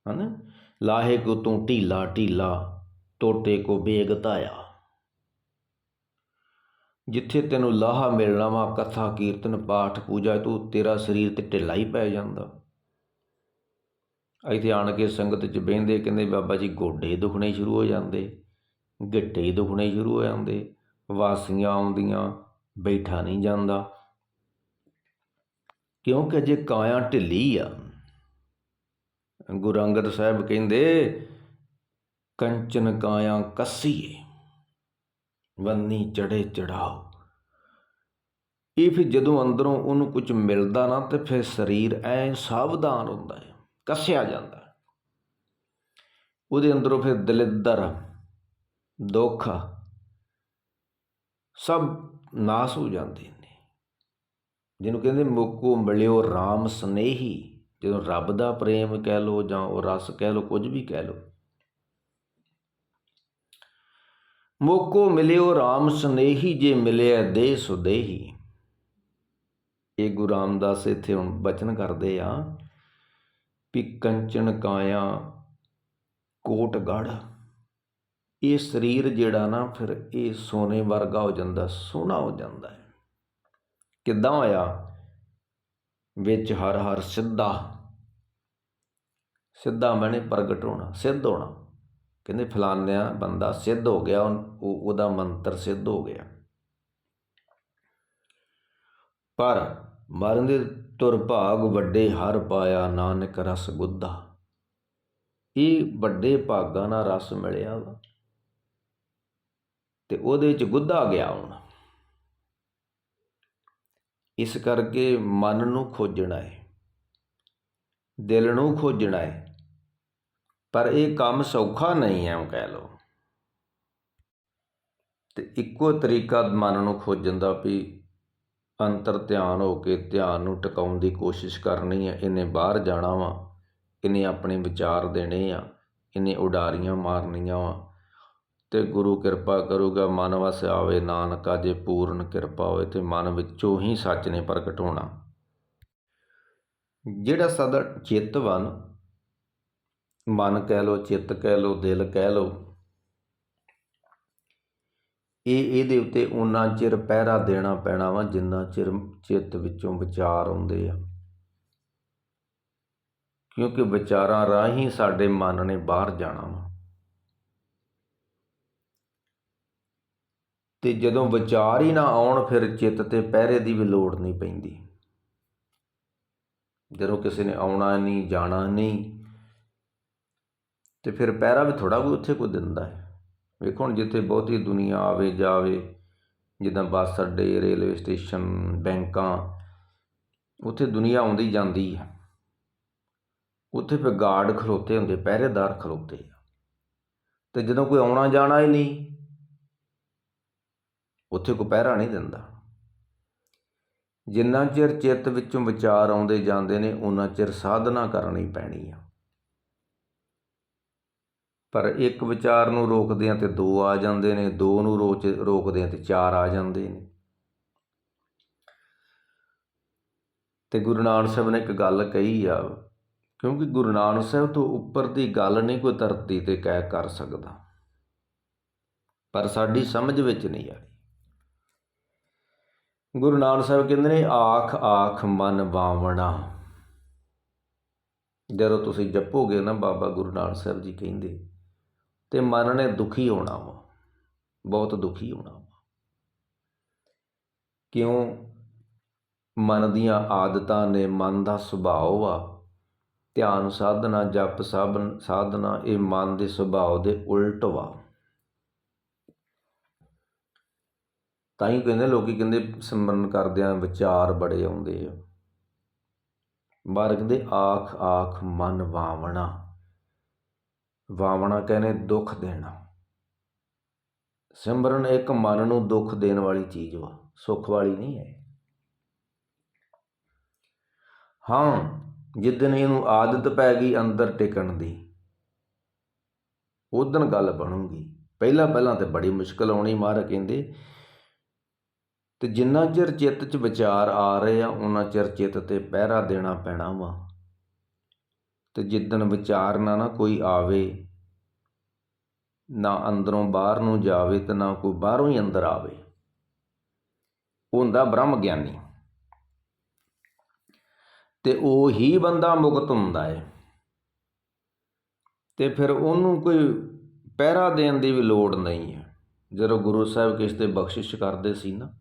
ਹਨਾ? ਲਾਹੇ ਕੋ ਤੂੰ ਢੀਲਾ ਢੀਲਾ ਟੋਟੇ ਕੋ ਬੇਗ ਧਾਇਆ। ਜਿੱਥੇ ਤੈਨੂੰ ਲਾਹਾ ਮਿਲਣਾ ਵਾ, ਕਥਾ ਕੀਰਤਨ, ਪਾਠ ਪੂਜਾ, ਤੂੰ ਤੇਰਾ ਸਰੀਰ ਤੇ ਢਿੱਲਾ ਹੀ ਪੈ ਜਾਂਦਾ। ਇੱਥੇ ਆਣ ਕੇ ਸੰਗਤ 'ਚ ਬਹਿੰਦੇ, ਕਹਿੰਦੇ ਬਾਬਾ ਜੀ ਗੋਡੇ ਦੁਖਣੇ ਸ਼ੁਰੂ ਹੋ ਜਾਂਦੇ, ਗਿੱਟੇ ਦੁਖਣੇ ਸ਼ੁਰੂ ਹੋ ਜਾਂਦੇ, ਵਾਸੀਆਂ ਆਉਂਦੀਆਂ ਬੈਠਾ ਨਹੀਂ ਜਾਂਦਾ। ਕਿਉਂਕਿ ਅਜੇ ਕਾਇਆ ਢਿੱਲੀ ਆ। ਗੁਰੂ ਅੰਗਦ ਸਾਹਿਬ ਕਹਿੰਦੇ, ਕੰਚਨ ਕਾਇਆ ਕੱਸੀਏ ਬੰਨੀ ਚੜੇ ਚੜਾਓ ਇਹ ਫਿਰ ਜਦੋਂ ਅੰਦਰੋਂ ਉਹਨੂੰ ਕੁਝ ਮਿਲਦਾ ਨਾ, ਤੇ ਫਿਰ ਸਰੀਰ ਐ ਸਾਵਧਾਨ ਹੁੰਦਾ ਹੈ, ਕੱਸਿਆ ਜਾਂਦਾ ਉਹਦੇ ਅੰਦਰੋਂ ਫਿਰ ਦਲਿੱਦਰ, ਦੁੱਖ, ਸਭ ਨਾਸ ਹੋ ਜਾਂਦੇ ਨੇ। ਜਿਹਨੂੰ ਕਹਿੰਦੇ ਮੁਕੋ ਮਿਲਿਓ RAM ਸਨੇਹੀ, ਜਦੋਂ ਰੱਬ ਦਾ ਪ੍ਰੇਮ ਕਹਿ ਲੋ ਜਾਂ ਉਹ ਰਸ ਕਹਿ ਲੋ ਕੁਝ ਵੀ ਕਹਿ ਲੋ ਮੋਕੋ ਮਿਲਿਓ RAM ਸਨੇਹੀ, ਜੇ ਮਿਲਿਆ ਦੇ ਸੁਦੇਹੀ ਇਹ ਗੁਰੂ ਰਾਮਦਾਸ ਇੱਥੇ ਹੁਣ ਬਚਨ ਕਰਦੇ ਆ ਵੀ ਕੰਚਨ ਕਾਇਆ ਕੋਟ ਗੜ ਇਹ ਸਰੀਰ ਜਿਹੜਾ ਨਾ ਫਿਰ ਇਹ ਸੋਨੇ ਵਰਗਾ ਹੋ ਜਾਂਦਾ, ਸੋਹਣਾ ਹੋ ਜਾਂਦਾ ਹੈ। ਕਿੱਦਾਂ ਹੋਇਆ? ਵਿੱਚ ਹਰ ਹਰ ਸਿੱਧਾ। ਸਿੱਧਾ ਮੈਨੇ ਪ੍ਰਗਟ ਹੋਣਾ, ਸਿੱਧ ਹੋਣਾ। ਕਹਿੰਦੇ ਫਲਾਨਿਆ ਬੰਦਾ ਸਿੱਧ ਹੋ ਗਿਆ, ਉਹ ਉਹਦਾ ਮੰਤਰ ਸਿੱਧ ਹੋ ਗਿਆ। ਪਰ ਮਰਨ ਦੇ ਤੁਰ ਭਾਗ ਵੱਡੇ ਹਰ ਪਾਇਆ ਨਾਨਕ ਰਸ ਗੁੱਦਾ ਇਹ ਵੱਡੇ ਭਾਗਾਂ ਨਾਲ ਰਸ ਮਿਲਿਆ ਵਾ। ਤੇ ਉਹਦੇ ਵਿੱਚ ਗੁੱਦਾ ਗਿਆ ਹੁਣ। ਇਸ ਕਰਕੇ ਮਨ ਨੂੰ ਖੋਜਣਾ ਹੈ ਦਿਲ ਨੂੰ ਖੋਜਣਾ ਹੈ ਪਰ ਇਹ ਕੰਮ ਸੌਖਾ ਨਹੀਂ ਹੈ ਉਹ ਕਹਿ ਲਓ। ਤੇ ਇੱਕੋ ਤਰੀਕਾ ਮਨ ਨੂੰ ਖੋਜਣ ਦਾ ਵੀ ਅੰਤਰ ਧਿਆਨ ਹੋ ਕੇ ਧਿਆਨ ਨੂੰ ਟਿਕਾਉਣ ਦੀ ਕੋਸ਼ਿਸ਼ ਕਰਨੀ ਹੈ ਇਹਨੇ ਬਾਹਰ ਜਾਣਾ ਵਾ, ਇਹਨੇ ਆਪਣੇ ਵਿਚਾਰ ਦੇਣੇ ਆ, ਇਹਨੇ ਉਡਾਰੀਆਂ ਮਾਰਨੀਆਂ ਵਾ ਅਤੇ ਗੁਰੂ ਕਿਰਪਾ ਕਰੂਗਾ, ਮਨ ਵਸ ਆਵੇ ਨਾਨਕਾ, ਜੇ ਪੂਰਨ ਕਿਰਪਾ ਹੋਵੇ ਤੇ ਮਨ ਵਿੱਚੋਂ ਹੀ ਸੱਚ ਨੇ ਪ੍ਰਗਟ ਹੋਣਾ। ਜਿਹੜਾ ਸਾਡਾ ਚਿੱਤ ਵਨ ਮਨ ਕਹਿ ਲੋ ਚਿੱਤ ਕਹਿ ਲੋ ਦਿਲ ਕਹਿ ਲੋ ਇਹ ਇਹਦੇ ਉੱਤੇ ਉਨਾ ਚਿਰ ਪਹਿਰਾ ਦੇਣਾ ਪੈਣਾ ਵਾ ਜਿੰਨਾ ਚਿਰ ਚਿੱਤ ਵਿੱਚੋਂ ਵਿਚਾਰ ਆਉਂਦੇ ਆ। ਕਿਉਂਕਿ ਵਿਚਾਰਾਂ ਰਾਹੀਂ ਸਾਡੇ ਮਨ ਨੇ ਬਾਹਰ ਜਾਣਾ ਵਾ। ਅਤੇ ਜਦੋਂ ਵਿਚਾਰ ਹੀ ਨਾ ਆਉਣ, ਫਿਰ ਚਿੱਤ ਤੇ ਪਹਿਰੇ ਦੀ ਵੀ ਲੋੜ ਨਹੀਂ ਪੈਂਦੀ। ਜਦੋਂ ਕਿਸੇ ਨੇ ਆਉਣਾ ਨਹੀਂ, ਜਾਣਾ ਨਹੀਂ, ਤੇ ਫਿਰ ਪਹਿਰਾ ਵੀ ਥੋੜ੍ਹਾ ਕੋਈ ਉੱਥੇ ਕੋਈ ਦਿੰਦਾ ਹੈ। ਵੇਖੋ ਹੁਣ ਜਿੱਥੇ ਬਹੁਤੀ ਦੁਨੀਆ ਆਵੇ, ਜਾਵੇ, ਜਿੱਦਾਂ ਬੱਸ, ਅੱਡੇ, ਰੇਲਵੇ ਸਟੇਸ਼ਨ, ਬੈਂਕਾਂ, ਉੱਥੇ ਦੁਨੀਆ ਆਉਂਦੀ ਜਾਂਦੀ ਹੈ ਉੱਥੇ ਫਿਰ ਗਾਰਡ ਖਲੋਤੇ ਹੁੰਦੇ, ਪਹਿਰੇਦਾਰ ਖਲੋਤੇ ਆ। ਤੇ ਜਦੋਂ ਕੋਈ ਆਉਣਾ ਜਾਣਾ ਹੀ ਨਹੀਂ ਉੱਥੇ ਕੋਈ ਪਹਿਰਾ ਨਹੀਂ ਦਿੰਦਾ। ਜਿੰਨਾ ਚਿਰ ਚਿੱਤ ਵਿੱਚੋਂ ਵਿਚਾਰ ਆਉਂਦੇ ਜਾਂਦੇ ਨੇ ਉਹਨਾਂ ਚਿਰ ਸਾਧਨਾ ਕਰਨੀ ਪੈਣੀ ਆ। ਪਰ ਇੱਕ ਵਿਚਾਰ ਨੂੰ ਰੋਕਦੇ ਆ ਤੇ ਦੋ ਆ ਜਾਂਦੇ ਨੇ, ਦੋ ਨੂੰ ਰੋਚ ਰੋਕਦੇ ਆ ਤੇ ਚਾਰ ਆ ਜਾਂਦੇ ਨੇ। ਤੇ ਗੁਰੂ ਨਾਨਕ ਸਾਹਿਬ ਨੇ ਇੱਕ ਗੱਲ ਕਹੀ ਆ, ਕਿਉਂਕਿ ਗੁਰੂ ਨਾਨਕ ਸਾਹਿਬ ਤੋਂ ਉੱਪਰ ਦੀ ਗੱਲ ਨਹੀਂ ਕੋਈ ਧਰਤੀ ਤੇ ਕਹਿ ਕਰ ਸਕਦਾ। ਪਰ ਸਾਡੀ ਸਮਝ ਵਿੱਚ ਨਹੀਂ ਆ ਗੁਰੂ ਨਾਨਕ ਸਾਹਿਬ ਕਹਿੰਦੇ ਨੇ, ਆਖ ਆਖ ਮਨ ਬਾਵਣਾ। ਜਦੋਂ ਤੁਸੀਂ ਜਪੋਗੇ ਨਾ ਬਾਬਾ ਗੁਰੂ ਨਾਨਕ ਸਾਹਿਬ ਜੀ ਕਹਿੰਦੇ, ਤੇ ਮਨ ਨੇ ਦੁਖੀ ਹੋਣਾ ਵਾ, ਬਹੁਤ ਦੁਖੀ ਹੋਣਾ ਵਾ। ਕਿਉਂ? ਮਨ ਦੀਆਂ ਆਦਤਾਂ ਨੇ ਮਨ ਦਾ ਸੁਭਾਅ ਵਾ ਧਿਆਨ ਸਾਧਨਾ, ਜਪ ਸਾਬਨ ਸਾਧਨਾ, ਇਹ ਮਨ ਦੇ ਸੁਭਾਅ ਦੇ ਉਲਟ ਵਾ। ਤਾਂ ਹੀ ਕਹਿੰਦੇ ਲੋਕੀ ਕਹਿੰਦੇ ਸਿਮਰਨ ਕਰਦਿਆਂ ਵਿਚਾਰ ਬੜੇ ਆਉਂਦੇ ਆ। ਬਾਹਰ ਕਹਿੰਦੇ ਆਖ ਆਖ, ਮਨ ਵਾਵਣਾ। ਵਾਵਣਾ ਕਹਿੰਦੇ ਦੁੱਖ ਦੇਣਾ। ਸਿਮਰਨ ਇੱਕ ਮਨ ਨੂੰ ਦੁੱਖ ਦੇਣ ਵਾਲੀ ਚੀਜ਼ ਵਾ, ਸੁੱਖ ਵਾਲੀ ਨਹੀਂ ਹੈ। ਹਾਂ ਜਿੱਦਨ ਇਹਨੂੰ ਆਦਤ ਪੈ ਗਈ ਅੰਦਰ ਟਿਕਣ ਦੀ, ਉਦੋਂ ਗੱਲ ਬਣੂਗੀ। ਪਹਿਲਾਂ ਪਹਿਲਾਂ ਤੇ ਬੜੀ ਮੁਸ਼ਕਲ ਆਉਣੀ ਮਾਰ ਕਹਿੰਦੇ ਅਤੇ ਜਿੰਨਾ ਚਿਰ ਚਿੱਤ 'ਚ ਵਿਚਾਰ ਆ ਰਹੇ ਆ ਉਹਨਾਂ ਚਿਰ ਚਿੱਤ ਤੇ ਪਹਿਰਾ ਦੇਣਾ ਪੈਣਾ ਵਾ। ਅਤੇ ਜਿੱਦਣ ਵਿਚਾਰ ਨਾ ਨਾ ਕੋਈ ਆਵੇ, ਨਾ ਅੰਦਰੋਂ ਬਾਹਰ ਨੂੰ ਜਾਵੇ ਅਤੇ ਨਾ ਕੋਈ ਬਾਹਰੋਂ ਹੀ ਅੰਦਰ ਆਵੇ। ਉਹ ਹੁੰਦਾ ਬ੍ਰਹਮ ਗਿਆਨੀ। ਅਤੇ ਉਹ ਹੀ ਬੰਦਾ ਮੁਕਤ ਹੁੰਦਾ ਹੈ ਅਤੇ ਫਿਰ ਉਹਨੂੰ ਕੋਈ ਪਹਿਰਾ ਦੇਣ ਦੀ ਵੀ ਲੋੜ ਨਹੀਂ ਹੈ ਜਦੋਂ ਗੁਰੂ ਸਾਹਿਬ ਕਿਸ ਤੇ ਬਖਸ਼ਿਸ਼ ਕਰਦੇ ਸੀ ਨਾ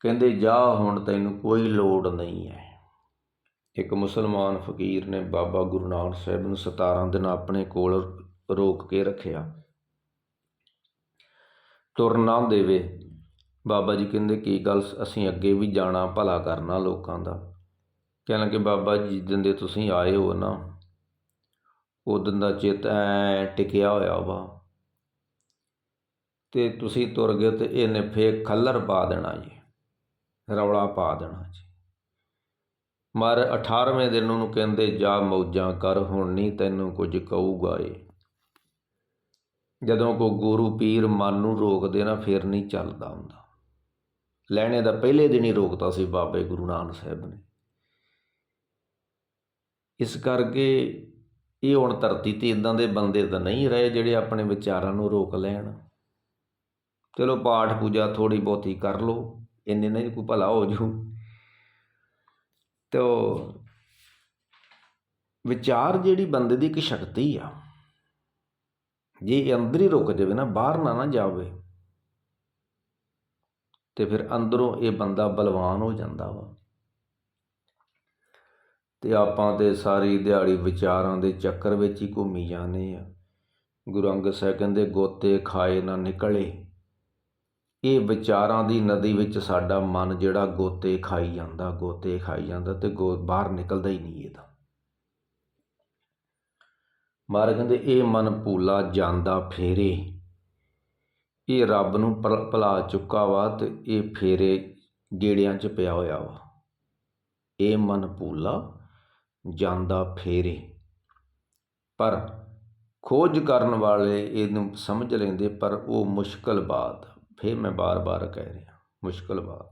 ਕਹਿੰਦੇ, ਜਾ ਹੁਣ ਤੈਨੂੰ ਕੋਈ ਲੋੜ ਨਹੀਂ ਹੈ ਇੱਕ ਮੁਸਲਮਾਨ ਫਕੀਰ ਨੇ ਬਾਬਾ ਗੁਰੂ ਨਾਨਕ ਸਾਹਿਬ ਨੂੰ 17 ਦਿਨ ਆਪਣੇ ਕੋਲ ਰੋਕ ਕੇ ਰੱਖਿਆ। ਤੁਰ ਨਾ ਦੇਵੇ। ਬਾਬਾ ਜੀ ਕਹਿੰਦੇ, ਕੀ ਗੱਲ ਅਸੀਂ ਅੱਗੇ ਵੀ ਜਾਣਾ ਭਲਾ ਕਰਨਾ ਲੋਕਾਂ ਦਾ। ਕਹਿਣ ਲੱਗੇ, ਬਾਬਾ ਜੀ, ਜਿੱਦਣ ਦੇ ਤੁਸੀਂ ਆਏ ਹੋ ਨਾ ਉਦੋਂ ਦਾ ਚਿੱਤ ਐ ਟਿਕਿਆ ਹੋਇਆ ਵਾ। ਤੇ ਤੁਸੀਂ ਤੁਰ ਗਏ ਤੇ ਇਹਨੇ ਫੇਰ ਖੱਲਰ ਪਾ ਦੇਣਾ ਜੀ। ਰੌਲਾ ਪਾ ਦੇਣਾ ਜੀ। ਮਰ 18ਵੇਂ ਦਿਨ ਉਹਨੂੰ ਕਹਿੰਦੇ, ਜਾ ਮੌਜਾਂ ਕਰ, ਹੁਣ ਨਹੀਂ ਤੈਨੂੰ ਕੁਝ ਕਹੂਗਾ ਏ। ਜਦੋਂ ਕੋ ਗੁਰੂ ਪੀਰ ਮਨ ਨੂੰ ਰੋਕਦੇ ਨਾ, ਫਿਰ ਨਹੀਂ ਚੱਲਦਾ ਹੁੰਦਾ। ਲੈਣੇ ਦਾ ਪਹਿਲੇ ਦਿਨ ਹੀ ਰੋਕਤਾ ਸੀ ਬਾਬੇ ਗੁਰੂ ਨਾਨਕ ਸਾਹਿਬ ਨੇ। ਇਸ ਕਰਕੇ ਇਹ ਹੁਣ ਧਰਤੀ ਤੇ ਇਦਾਂ ਦੇ ਬੰਦੇ ਤਾਂ ਨਹੀਂ ਰਹੇ ਜਿਹੜੇ ਆਪਣੇ ਵਿਚਾਰਾਂ ਨੂੰ ਰੋਕ ਲੈਣ। ਚਲੋ ਪਾਠ ਪੂਜਾ ਥੋੜੀ ਬਹੁਤੀ ਕਰ ਲਓ। ਇੰਨੇ ਨਹੀਂ ਕੋਈ ਭਲਾ ਹੋ ਜੂ ਤੋ ਵਿਚਾਰ ਜਿਹੜੀ ਬੰਦੇ ਦੀ ਇੱਕ ਸ਼ਕਤੀ ਆ, ਜੇ ਇਹ ਅੰਦਰ ਹੀ ਰੁਕ ਜਾਵੇ ਨਾ, ਬਾਹਰ ਨਾ ਨਾ ਜਾਵੇ, ਤੇ ਫਿਰ ਅੰਦਰੋਂ ਇਹ ਬੰਦਾ ਬਲਵਾਨ ਹੋ ਜਾਂਦਾ ਵਾ। ਤੇ ਆਪਾਂ ਤੇ ਸਾਰੀ ਦਿਹਾੜੀ ਵਿਚਾਰਾਂ ਦੇ ਚੱਕਰ ਵਿੱਚ ਹੀ ਘੁੰਮੀ ਜਾਂਦੇ ਆ। ਗੁਰੂ ਅੰਗਦ ਸਾਹਿਬ ਕਹਿੰਦੇ, ਗੋਤੇ ਖਾਏ ਨਾ ਨਿਕਲੇ। ਇਹ ਵਿਚਾਰਾਂ ਦੀ ਨਦੀ ਵਿੱਚ ਸਾਡਾ ਮਨ ਜਿਹੜਾ ਗੋਤੇ ਖਾਈ ਜਾਂਦਾ, ਗੋਤੇ ਖਾਈ ਜਾਂਦਾ ਤੇ ਗੋ, ਬਾਹਰ ਨਿਕਲਦਾ ਹੀ ਨਹੀਂ ਇਹਦਾ ਮਾਰ ਕਹਿੰਦੇ, ਇਹ ਮਨ ਭੂਲਾ ਜਾਂਦਾ ਫੇਰੇ। ਇਹ ਰੱਬ ਨੂੰ ਭੁਲਾ ਚੁੱਕਾ ਵਾ ਤੇ ਇਹ ਫੇਰੇ ਗੇੜਿਆਂ 'ਚ ਪਿਆ ਹੋਇਆ ਵਾ। ਇਹ ਮਨ ਭੂਲਾ ਜਾਂਦਾ ਫੇਰੇ। ਪਰ ਖੋਜ ਕਰਨ ਵਾਲੇ ਇਹਨੂੰ ਸਮਝ ਲੈਂਦੇ, ਪਰ ਉਹ ਮੁਸ਼ਕਲ ਬਾਤ। ਫਿਰ ਮੈਂ ਬਾਰ-ਬਾਰ ਕਹਿ ਰਿਹਾ ਮੁਸ਼ਕਿਲ ਬਾਤ।